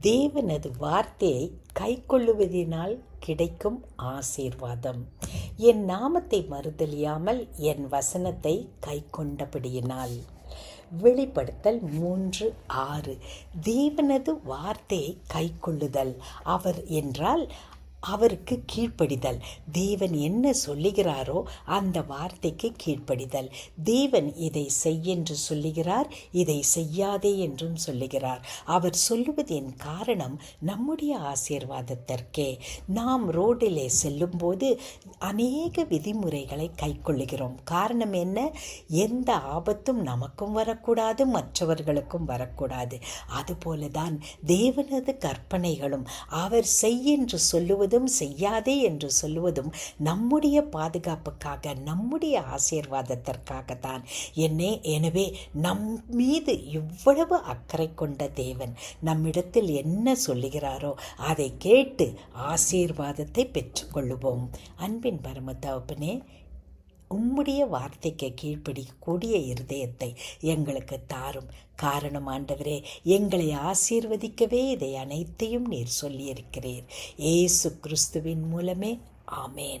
தேவனது வார்த்தையை கைக்கொள்ளுவதினால் கிடைக்கும் ஆசீர்வாதம். என் நாமத்தை மறுதலியாமல் என் வசனத்தை கைக்கொண்டபடியினால். வெளிப்படுத்தல் மூன்று ஆறு. தேவனது வார்த்தையை கைக்கொள்ளுதல். அவர் என்றால் அவருக்கு கீழ்ப்படிதல். தேவன் என்ன சொல்லுகிறாரோ அந்த வார்த்தைக்கு கீழ்ப்படிதல். தேவன் இதை செய்யென்று சொல்லுகிறார் இதை செய்யாதே என்றும் சொல்லுகிறார். அவர் சொல்லுவதின் காரணம் நம்முடைய ஆசீர்வாதத்திற்கே. நாம் ரோட்டிலே செல்லும்போது அநேக விதிமுறைகளை கைக்கொள்ளுகிறோம். காரணம் என்ன? எந்த ஆபத்தும் நமக்கும் வரக்கூடாது மற்றவர்களுக்கும் வரக்கூடாது. அதுபோல தான் தேவனது கற்பனைகளும். அவர் செய்யென்று சொல்லுவதும் செய்யாதே என்று சொல்லுவதும் நம்முடைய பாதுகாப்புக்காக நம்முடைய ஆசீர்வாதத்திற்காக தான் என்னே எனவே நம் மீது இவ்வளவு அக்கறை கொண்ட தேவன் நம்மிடத்தில் என்ன சொல்லுகிறாரோ அதை கேட்டு ஆசீர்வாதத்தை பெற்றுக்கொள்ளுவோம். அன்பின் பரம தகப்பனே உம்முடைய வார்த்தைக்கு கீழ்ப்படிக்கக்கூடிய இருதயத்தை எங்களுக்கு தாரும். காரணம் ஆண்டவரே எங்களை ஆசீர்வதிக்கவே இதை அனைத்தையும் நீர் சொல்லியிருக்கிறீர். ஏசு கிறிஸ்துவின் மூலமே ஆமேன்.